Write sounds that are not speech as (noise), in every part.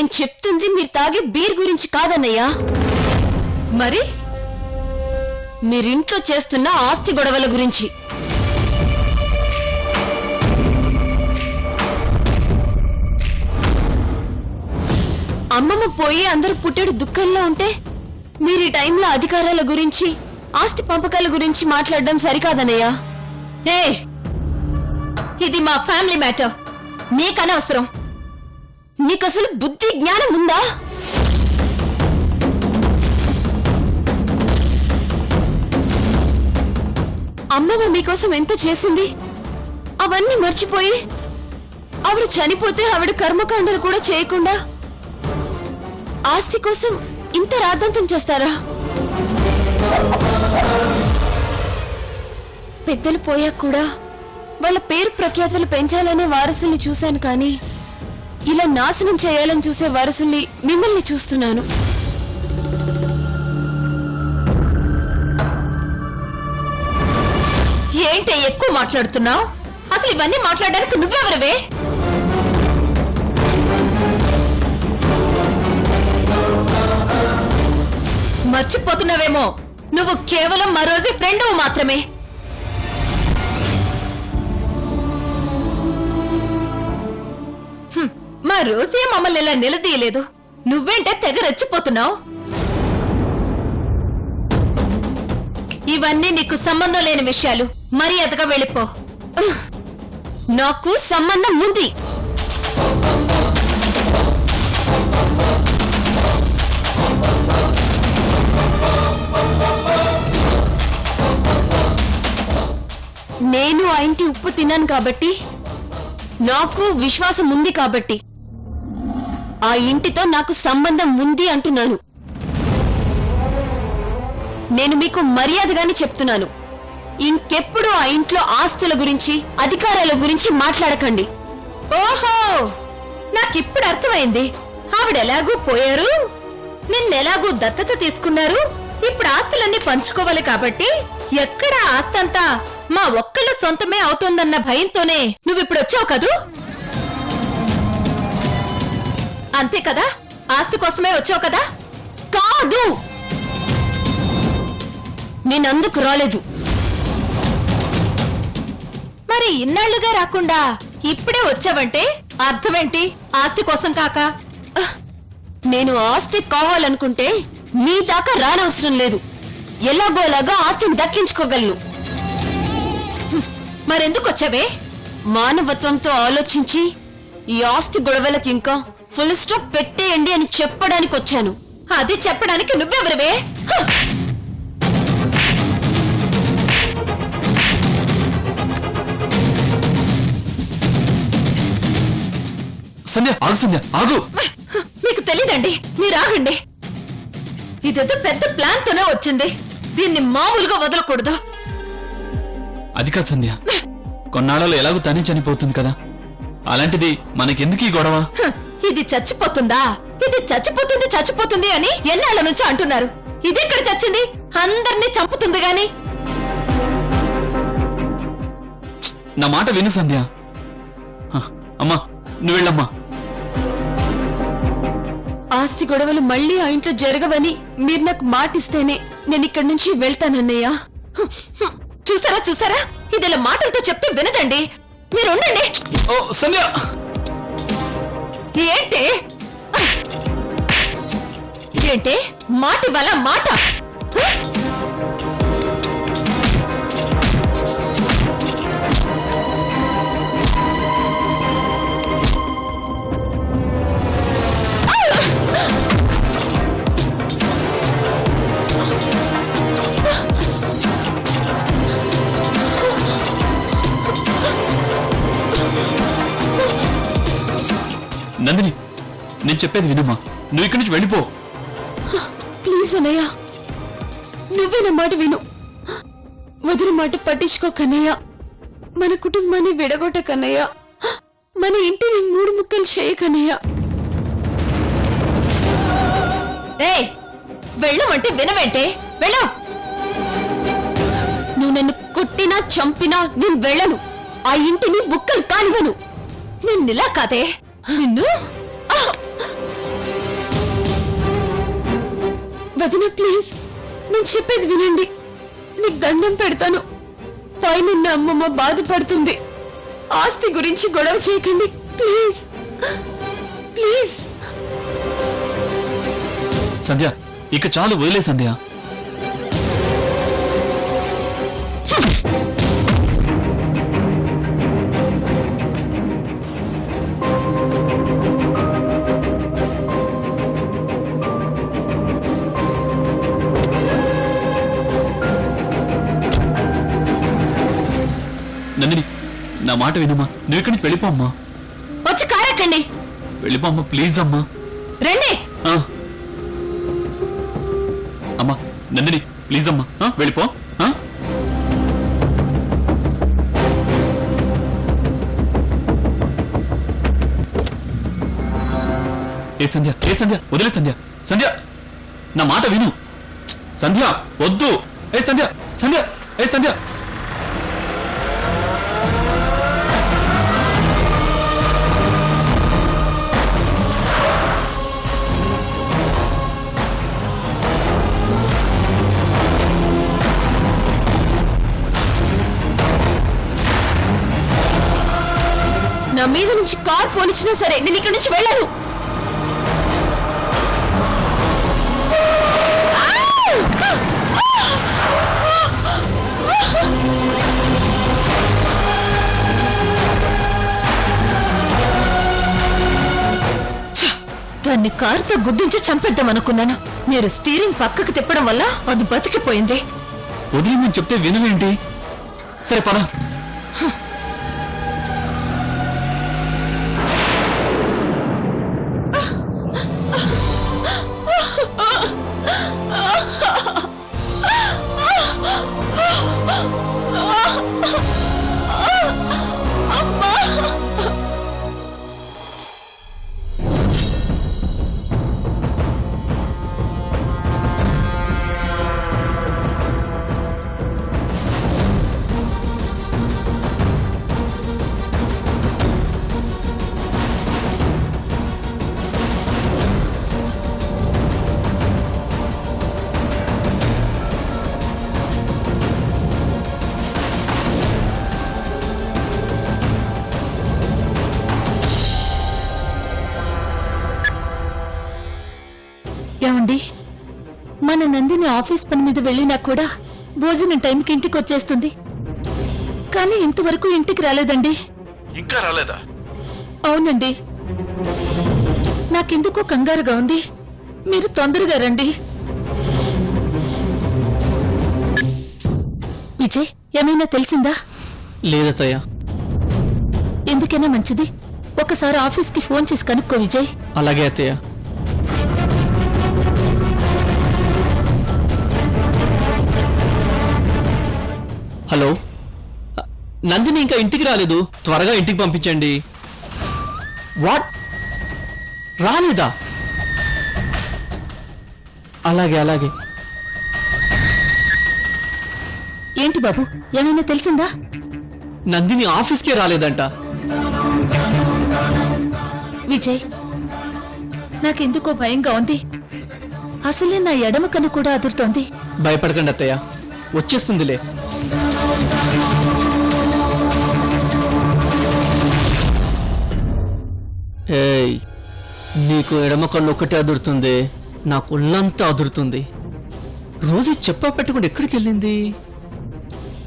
నేను చెప్తుంది మీరు తాగే బీర్ గురించి కాదన్నయ్యా. మరి? మీరింట్లో చేస్తున్న ఆస్తి గొడవల గురించి. అమ్మమ్మ పోయి అందరూ పుట్టెడు దుఃఖంలో ఉంటే మీరు ఈ టైంలో అధికారాల గురించి ఆస్తి పంపకాల గురించి మాట్లాడడం సరికాదన్నయ్యా. ఏ ఇది మా ఫ్యామిలీ మ్యాటర్. నీకనవసరం. నీకసలు బుద్ధి జ్ఞానం ఉందా? అమ్మమ్మ మీకోసం ఎంత చేసింది? అవన్నీ మర్చిపోయి ఆవిడ చనిపోతే ఆవిడ కర్మకాండలు కూడా చేయకుండా ఆస్తి కోసం ఇంత రాద్ధాంతం చేస్తారా? పెద్దలు పోయాక కూడా వాళ్ళ పేరు ప్రఖ్యాతలు పెంచాలనే వారసుల్ని చూశాను కానీ ఇలా నాశనం చేయాలని చూసే వారసుల్ని మిమ్మల్ని చూస్తున్నాను. ఏంటి ఎక్కువ మాట్లాడుతున్నావు? అసలు ఇవన్నీ మాట్లాడడానికి నువ్వెవరవే? మర్చిపోతున్నావేమో. నువ్వు కేవలం మరోజే ఫ్రెండ్ మాత్రమే. మా రోజే మమ్మల్ని ఇలా నిలదీయలేదు. నువ్వేంటే తెగ రెచ్చిపోతున్నావు? ఇవన్నీ నీకు సంబంధం లేని విషయాలు. మర్యాదగా వెళ్ళిపో. నాకు సంబంధం ఉంది. నేను ఆ ఇంటి ఉప్పు తిన్నాను కాబట్టి నాకు విశ్వాసం ఉంది కాబట్టి. ఆ ఇంటితో నాకు సంబంధం ఉంది అంటున్నాను. నేను మీకు మర్యాదగానే చెప్తున్నాను. ఇంకెప్పుడు ఆ ఇంట్లో ఆస్తుల గురించి అధికారాల గురించి మాట్లాడకండి. ఓహో! నాకిప్పుడు అర్థమైంది. ఆవిడెలాగూ పోయారు? నిన్నెలాగూ దత్తత తీసుకున్నారు? ఇప్పుడు ఆస్తులన్నీ పంచుకోవాలి కాబట్టి ఎక్కడ ఆస్తంతా మా ఒక్కళ్ళ సొంతమే అవుతోందన్న భయంతోనే నువ్విప్పుడు వచ్చావు కదూ? అంతే కదా? ఆస్తి కోసమే వచ్చావు కదా? కాదు! నేనందుకు రాలేదు. మరి ఇన్నాళ్ళుగా రాకుండా ఇప్పుడే వచ్చావంటే అర్థమేంటి? ఆస్తి కోసం కాక? నేను ఆస్తి కావాలనుకుంటే మీ దాకా రానవసరం లేదు. ఎలాగోలాగా ఆస్తిని దక్కించుకోగలను. మరెందుకు వచ్చావే? మానవత్వంతో ఆలోచించి ఈ ఆస్తి గొడవలకి ఇంకా ఫుల్ స్టాప్ పెట్టేయండి అని చెప్పడానికి వచ్చాను. అది చెప్పడానికి నువ్వెవరివే! సంధ్య ఆగు సంధ్య ఆగు. మీకు తెలీదండి మీరు ఆగండి. ఇదేదో పెద్ద ప్లాన్ తోనే వచ్చింది. దీన్ని మామూలుగా వదలకూడదు. అది కాదు సంధ్య. కొన్నాళ్ళలో ఎలాగో తనే చనిపోతుంది కదా. అలాంటిది మనకెందుకు ఈ గొడవ? హ! ఇది చచ్చిపోతుందా? ఇది చచ్చిపోతుంది చచ్చిపోతుంది అని ఎన్నాళ్ళ నుంచి అంటున్నారు. ఇది ఎక్కడ చచ్చింది? అందరినీ చంపుతుంది గాని. నా మాట విను సంధ్య. హ, అమ్మా నువ్వు వెళ్ళమ్మా. ఆస్తి గొడవలు మళ్ళీ ఆ ఇంట్లో జరగవని మీరు నాకు మాటిస్తేనే నేను ఇక్కడి నుంచి వెళ్తానన్నయ్యా. చూసారా చూసారా? ఇది ఇలా మాటలతో చెప్తే వినదండి. మీరు ఉండండి. ఓ సంధ్య! ఏంటి? ఏంటి? మాట ఇవ్వాల మాట? చెప్పేది వినమ్మా నువ్వు ఇక్కడి నుంచి వెళ్ళిపో. ప్లీజ్ అన్నయ్య. నువ్వే నా మాట విను. వదిలి మాట పట్టించుకో కన్నయ్య. మన కుటుంబాన్ని విడగొట్ట కన్నయ్య. మన ఇంటిని మూడు ముక్కలు చేయ కన్నయ్య. వెళ్ళమంటే వినవేంటే వెళ్ళు. నువ్వు నన్ను కొట్టినా చంపినా నేను వెళ్ళను. ఆ ఇంటిని బుక్కలు కానివను నిన్నిలా కాదే. నిన్ను? వదిన ప్లీజ్ నేను చెప్పేది వినండి. నీకు దండం పెడతాను. పైనున్న అమ్మమ్మ బాధపడుతుంది. ఆస్తి గురించి గొడవ చేయకండి. ప్లీజ్ ప్లీజ్ సంధ్య ఇక చాలు వదిలే సంధ్య. నా మాట వినమ్మా నువ్వు ఇక్కడి నుంచి వెళ్ళిపో అమ్మా. వచ్చి కారెక్కండి. వెళ్ళిపో అమ్మా ప్లీజ్ అమ్మా. రండి. ఆ. అమ్మా నందిని ప్లీజ్ అమ్మా. ఆ, వెళ్ళిపో. ఆ? ఏ సంధ్య ఏ సంధ్య వదిలే సంధ్య. సంధ్య నా మాట విను. సంధ్య వద్దు. ఏ సంధ్య సంధ్య ఏ సంధ్య. నా మీద నుంచి కార్ పోనిచ్చినా సరే నేను ఇక్కడి నుంచి వెళ్ళను! దాన్ని కారుతో గుద్దించి చంపేద్దాం అనుకున్నాను. మీరు స్టీరింగ్ పక్కకు తిప్పడం వల్ల అది బతికిపోయింది. వదిలేమని చెప్తే వినవేంటి? సరే పద. మన నందిని ఆఫీస్ పని మీద వెళ్ళినా కూడా భోజనం టైంకి ఇంటికి వచ్చేస్తుంది. కానీ ఇంతవరకు ఇంటికి రాలేదండి. ఇంకా రాలేదా? అవునండి. నాకెందుకో కంగారుగా ఉంది. మీరు తొందరగా రండి. విజయ్ ఏమైనా తెలిసిందా? లేదతయ్య ఎందుకైనా మంచిది. ఒకసారి ఆఫీస్కి ఫోన్ చేసి కనుక్కో విజయ్. అలాగే అత్తయ్య. హలో. నందిని ఇంకా ఇంటికి రాలేదు. త్వరగా ఇంటికి పంపించండి. వాట్? రాలేదా? అలాగే అలాగే. ఏంటి బాబు? ఏమైనా తెలిసిందా? నందిని ఆఫీస్కే రాలేదంట. విజయ్ నాకెందుకో భయంగా ఉంది. అసలే నా ఎడమ కన్ను కూడా అదురుతోంది. భయపడకండి అత్తయ్య. వచ్చేస్తుందిలే. ఏయ్ నీకు ఎడమ కన్ను ఒక్కటే అదురుతుంది. నాకు ఒళ్ళంతా అదురుతుంది. రోజు చెప్పా పెట్టకుండా ఎక్కడికి వెళ్ళింది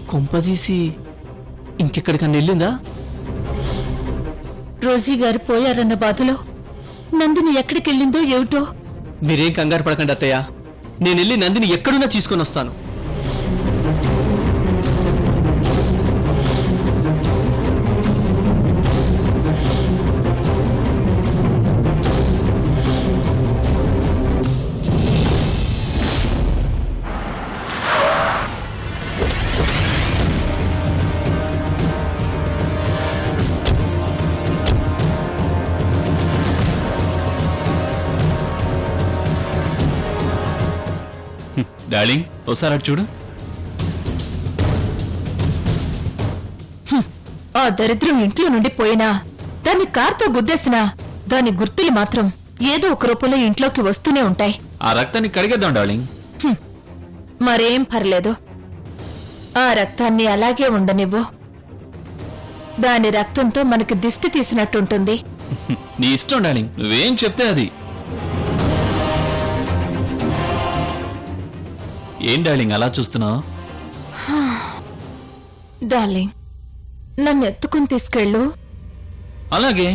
కొంపదీసి ఇంకెక్కడికన్నా వెళ్ళిందా? రోజీ గారు పోయారన్న బాధలో నందిని ఎక్కడికెళ్ళిందో ఏమిటో? మీరేం కంగారు పడకండి అత్తయ్య. నేను వెళ్ళి నందిని ఎక్కడున్నా తీసుకొని వస్తాను. ఒకసారి అటు చూడు. ఆ దరిద్రం ఇంట్లో నుండి పోయినా దాన్ని కార్తో గుద్దేసినా దాని గుర్తులు మాత్రం ఏదో ఒక రూపంలో ఇంట్లోకి వస్తూనే ఉంటాయి. ఆ రక్తాన్ని కడిగేద్దాం డార్లింగ్. మరేం పర్లేదు. ఆ రక్తాన్ని అలాగే ఉండనివ్వు. దాని రక్తంతో మనకి దిష్టి తీసినట్టుంటుంది. (laughs) నీ ఇష్టం డార్లింగ్. నువ్వేం చెప్తే అది. ఏం డార్లింగ్ అలా చూస్తున్నావు? డార్లింగ్ నన్ను ఎత్తుకుని తీసుకెళ్ళు. అలాగే.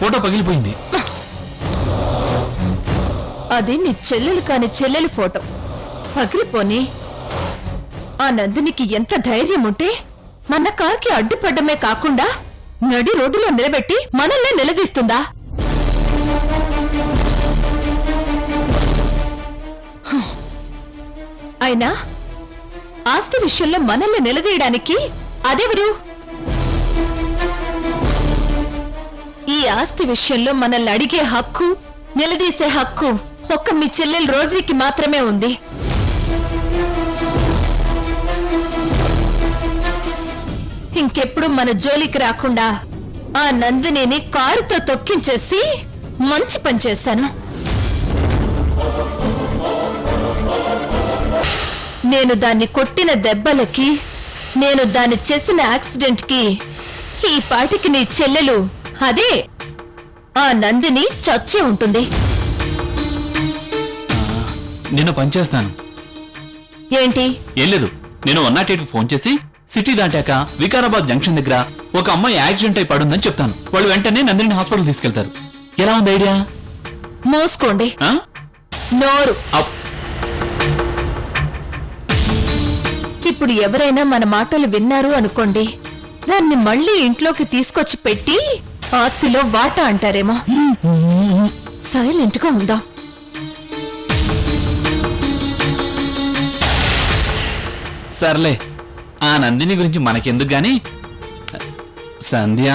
ఫోటో పగిలిపోయింది. అది నీ చెల్లెలు కాని చెల్లెలు ఫోటో. పగిలిపోని. ఆ నందినికి ఎంత ధైర్యం ఉంటే మన కార్కి అడ్డుపడ్డమే కాకుండా నడి రోడ్డులో నిలబెట్టి మనల్నే నిలదీస్తుందా? అయినా ఆస్తి విషయంలో మనల్ని నిలదీయడానికి అదెవరు? ఈ ఆస్తి విషయంలో మనల్ని అడిగే హక్కు నిలదీసే హక్కు ఒక్క మీ చెల్లెలు రోజీకి మాత్రమే ఉంది. ఇంకెప్పుడు మన జోలికి రాకుండా ఆ నందినిని కారుతో తొక్కించేసి మంచి పని చేశాను. నేను దాన్ని కొట్టిన దెబ్బలకి నేను దాన్ని చేసిన యాక్సిడెంట్కి ఈ పాటికి నీ చెల్లెలు అదే ఆ నందిని చచ్చి ఉంటుంది. నేను పనిచేస్తాను ఏంటి? ఏం లేదు నేను వన్ నాట్ ఫోన్ చేసి సిటీ దాటాక వికారాబాద్ జంక్షన్ దగ్గర ఒక అమ్మాయి యాక్సిడెంట్ అయి పడుందని చెప్తాను. వాళ్ళు వెంటనే నందిని హాస్పిటల్ తీసుకెళ్తారు. ఎలా ఉంది ఐడియా? మోసుకోండి. ఆ? నోరు. అప్. ఇప్పుడు ఎవరైనా మన మాటలు విన్నారు అనుకోండి దాన్ని మళ్ళీ ఇంట్లోకి తీసుకొచ్చి పెట్టి ఆస్తిలో వాటా అంటారేమో. సైలెంట్గా ఉందా. సర్లే ఆ నందిని గురించి మనకెందుకు గాని? సంధ్య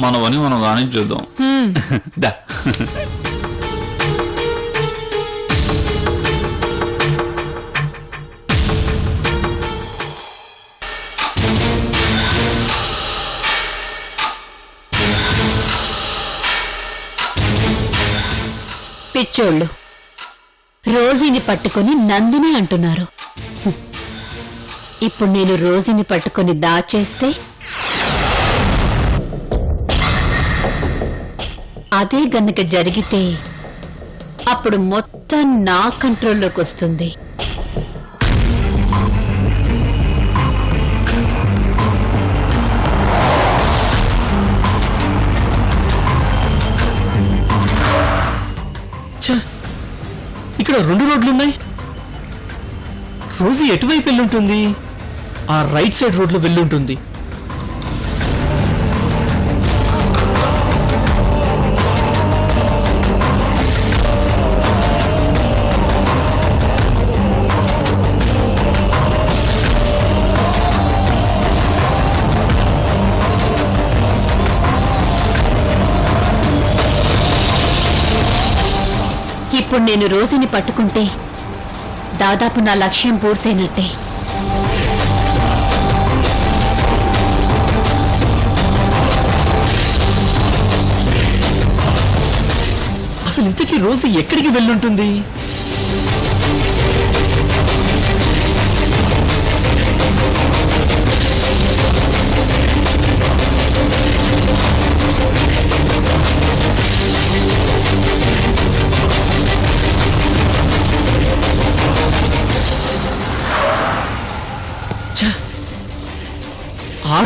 మనవని మనం గాని చూద్దాం (laughs) దా. పిచ్చోళ్ళు. రోజీని పట్టుకొని నందిని అంటున్నారు. ఇప్పుడు నేను రోజీని పట్టుకొని దాచేస్తే అదే గనుక జరిగితే అప్పుడు మొత్తం నా కంట్రోల్లోకి వస్తుంది. రెండు రోడ్లు ఉన్నాయి రోజు ఎటువైపు వెళ్ళుంటుంది? ఆ రైట్ సైడ్ రోడ్లో వెళ్ళుంటుంది. ఇప్పుడు నేను రోజుని పట్టుకుంటే దాదాపు నా లక్ష్యం పూర్తయినట్టే. అసలు ఇంతకీ రోజు ఎక్కడికి వెళ్ళుంటుంది?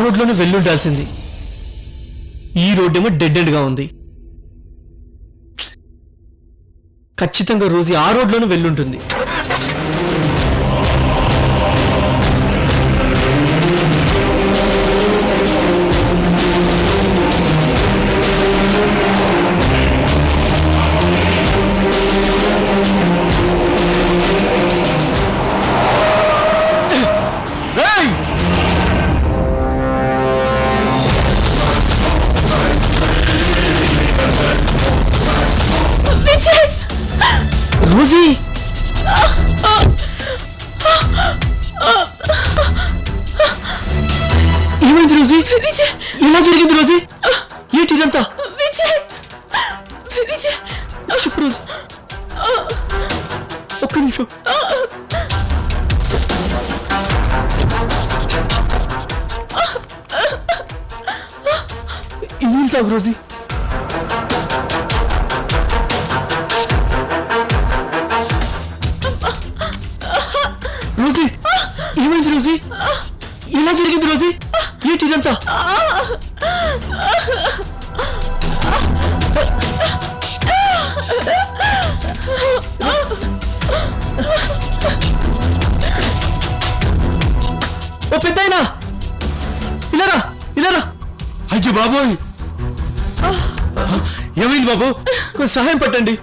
రోడ్లోనే వెళ్ళుండాల్సింది ఈ రోడ్డేమో డెడ్ ఎండ్గా ఉంది. ఖచ్చితంగా రోజు ఆ రోడ్లోనే వెళ్ళుంటుంది ఇదంతా ఓ పెద్దాయనా. ఇలారా ఇలారా. అయ్యో బాబోయ్. ఏమైంది బాబు? కొంచెం సహాయం పట్టండి.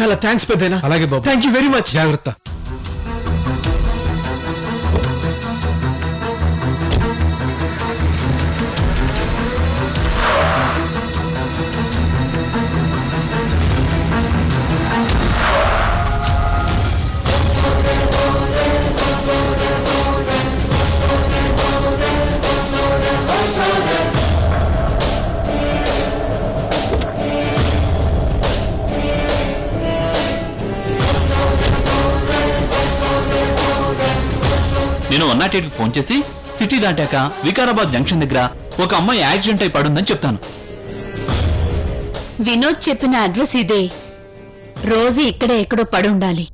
చాలా థ్యాంక్స్ పెద్దయినా అలాగే బాబు. థ్యాంక్ యూ వెరీ మచ్ జాగ్రత్త. నేను వన్ నాట్ ఫోన్ చేసి సిటీ దాటాక వికారాబాద్ జంక్షన్ దగ్గర ఒక అమ్మాయి యాక్సిడెంట్ అయి పడుందని చెప్తాను. వినోద్ చెప్పిన అడ్రస్ ఇదే. రోజు ఇక్కడే ఎక్కడో పడి ఉండాలి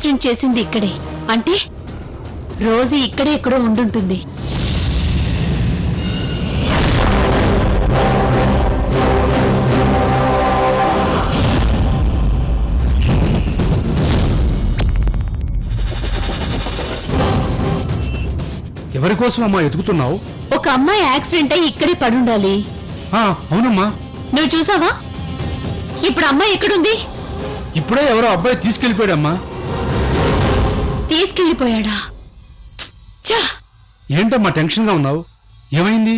యాక్సిడెంట్ చేసింది ఇక్కడే. అంటే రోజు ఇక్కడే ఎక్కడో ఉండుంటుంది. ఎవరి కోసం అమ్మా ఎతుకుతున్నావు ఒక అమ్మాయి యాక్సిడెంట్ అయి ఇక్కడే పడుండాలి. ఆ, అవునమ్మా. నువ్వు చూసావా? ఇప్పుడు అమ్మాయి ఎక్కడుంది? ఇప్పుడే ఎవరో అబ్బాయి తీసుకెళ్ళిపోయాడమ్మా తీసుకెళ్ళిపోయాడా ఏంటమ్మా టెన్షన్గా ఉన్నావు? ఏమైంది?